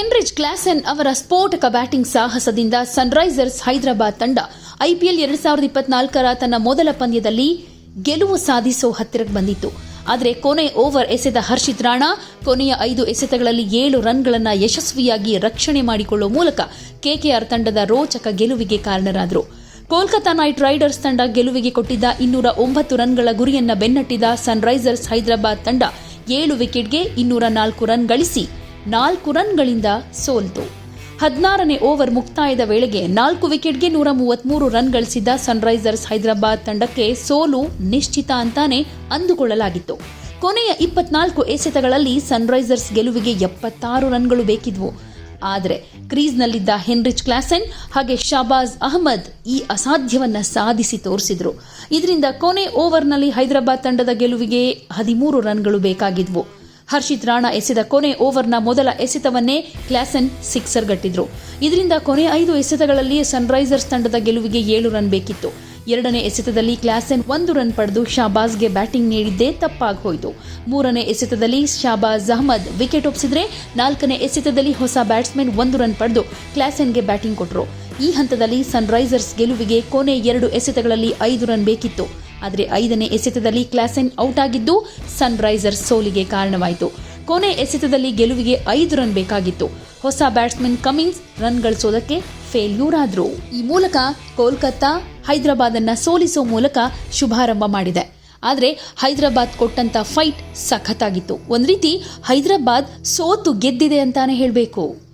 Heinrich Klaasen ಅವರ ಸ್ಫೋಟಕ batting ಸಾಹಸದಿಂದ Sunrisers Hyderabad ತಂಡ ಐಪಿಎಲ್ ಎರಡ್ ಸಾವಿರದ ಇಪ್ಪತ್ನಾಲ್ಕರ ತನ್ನ ಮೊದಲ ಪಂದ್ಯದಲ್ಲಿ ಗೆಲುವು ಸಾಧಿಸೋ ಹತ್ತಿರಕ್ಕೆ ಬಂದಿತ್ತು. ಆದರೆ ಕೊನೆ ಓವರ್ ಎಸೆದ ಹರ್ಷಿತ್ ರಾಣಾ ಕೊನೆಯ ಐದು ಎಸೆತಗಳಲ್ಲಿ ಏಳು ರನ್ಗಳನ್ನು ಯಶಸ್ವಿಯಾಗಿ ರಕ್ಷಣೆ ಮಾಡಿಕೊಳ್ಳುವ ಮೂಲಕ ಕೆಕೆಆರ್ ತಂಡದ ರೋಚಕ ಗೆಲುವಿಗೆ ಕಾರಣರಾದರು. ಕೋಲ್ಕತಾ ನೈಟ್ ರೈಡರ್ಸ್ ತಂಡ ಗೆಲುವಿಗೆ ಕೊಟ್ಟಿದ್ದ ಇನ್ನೂರ ಒಂಬತ್ತು ರನ್ಗಳ ಗುರಿಯನ್ನ ಬೆನ್ನಟ್ಟಿದ ಸನ್ರೈಸರ್ಸ್ ಹೈದರಾಬಾದ್ ತಂಡ ಏಳು ವಿಕೆಟ್ಗೆ ಇನ್ನೂರ ನಾಲ್ಕು ರನ್ ಗಳಿಸಿ ನಾಲ್ಕು ರನ್ಗಳಿಂದ ಸೋಲ್ತು. ಹದಿನಾರನೇ ಓವರ್ ಮುಕ್ತಾಯದ ವೇಳೆಗೆ ನಾಲ್ಕು ವಿಕೆಟ್ಗೆ ನೂರ ಮೂವತ್ಮೂರು ರನ್ ಗಳಿಸಿದ್ದ ಸನ್ರೈಸರ್ಸ್ ಹೈದರಾಬಾದ್ ತಂಡಕ್ಕೆ ಸೋಲು ನಿಶ್ಚಿತ ಅಂತಾನೆ ಅಂದುಕೊಳ್ಳಲಾಗಿತ್ತು. ಕೊನೆಯ ಇಪ್ಪತ್ನಾಲ್ಕು ಎಸೆತಗಳಲ್ಲಿ ಸನ್ರೈಸರ್ಸ್ ಗೆಲುವಿಗೆ ಎಪ್ಪತ್ತಾರು ರನ್ಗಳು ಬೇಕಿದ್ವು. ಆದರೆ ಕ್ರೀಸ್ನಲ್ಲಿದ್ದ ಹೆನ್ರಿಚ್ ಕ್ಲಾಸೆನ್ ಹಾಗೆ ಶಾಬಾಜ್ ಅಹಮದ್ ಈ ಅಸಾಧ್ಯವನ್ನ ಸಾಧಿಸಿ ತೋರಿಸಿದ್ರು. ಇದರಿಂದ ಕೊನೆ ಓವರ್ನಲ್ಲಿ ಹೈದರಾಬಾದ್ ತಂಡದ ಗೆಲುವಿಗೆ ಹದಿಮೂರು ರನ್ಗಳು ಬೇಕಾಗಿದ್ವು. ಹರ್ಷಿತ್ ರಾಣಾ ಎಸೆದ ಕೊನೆ ಓವರ್ನ ಮೊದಲ ಎಸೆತವನ್ನೇ ಕ್ಲಾಸೆನ್ ಸಿಕ್ಸರ್ ಗಟ್ಟಿದ್ರು. ಇದರಿಂದ ಕೊನೆ ಐದು ಎಸೆತಗಳಲ್ಲಿ ಸನ್ರೈಸರ್ಸ್ ತಂಡದ ಗೆಲುವಿಗೆ ಏಳು ರನ್ ಬೇಕಿತ್ತು. ಎರಡನೇ ಎಸೆತದಲ್ಲಿ ಕ್ಲಾಸೆನ್ ಒಂದು ರನ್ ಪಡೆದು ಶಾಬಾಜ್ಗೆ ಬ್ಯಾಟಿಂಗ್ ನೀಡಿದ್ದೇ ತಪ್ಪಾಗಿ ಹೋಯಿತು. ಮೂರನೇ ಎಸೆತದಲ್ಲಿ ಶಾಬಾಜ್ ಅಹಮದ್ ವಿಕೆಟ್ ಒಪ್ಪಿಸಿದ್ರೆ ನಾಲ್ಕನೇ ಎಸೆತದಲ್ಲಿ ಹೊಸ ಬ್ಯಾಟ್ಸ್ಮನ್ ಒಂದು ರನ್ ಪಡೆದು ಕ್ಲಾಸೆನ್ಗೆ ಬ್ಯಾಟಿಂಗ್ ಕೊಟ್ಟರು ಈ ಹಂತದಲ್ಲಿ ಸನ್ರೈಸರ್ಸ್ ಗೆಲುವಿಗೆ ಕೊನೆ ಎರಡು ಎಸೆತಗಳಲ್ಲಿ ಐದು ರನ್ ಬೇಕಿತ್ತು. ಆದರೆ ಐದನೇ ಎಸೆತದಲ್ಲಿ ಕ್ಲಾಸೆನ್ ಔಟ್ ಆಗಿದ್ದು ಸನ್ರೈಸರ್ಸ್ ಸೋಲಿಗೆ ಕಾರಣವಾಯಿತು. ಕೊನೆ ಎಸೆತದಲ್ಲಿ ಗೆಲುವಿಗೆ ಐದು ರನ್ ಬೇಕಾಗಿತ್ತು. ಹೊಸ ಬ್ಯಾಟ್ಸ್ಮನ್ ಕಮಿನ್ಸ್ ರನ್ ಗಳಿಸೋದಕ್ಕೆ ಫೇಲ್ಯೂರ್ ಆದ್ರು ಈ ಮೂಲಕ ಕೋಲ್ಕತ್ತಾ ಹೈದರಾಬಾದ್ ಅನ್ನ ಸೋಲಿಸೋ ಮೂಲಕ ಶುಭಾರಂಭ ಮಾಡಿದೆ. ಆದರೆ ಹೈದರಾಬಾದ್ ಕೊಟ್ಟಂತ ಫೈಟ್ ಸಖತ್ತಾಗಿತ್ತು. ಒಂದು ರೀತಿ ಹೈದರಾಬಾದ್ ಸೋತು ಗೆದ್ದಿದೆ ಅಂತಾನೆ ಹೇಳಬೇಕು.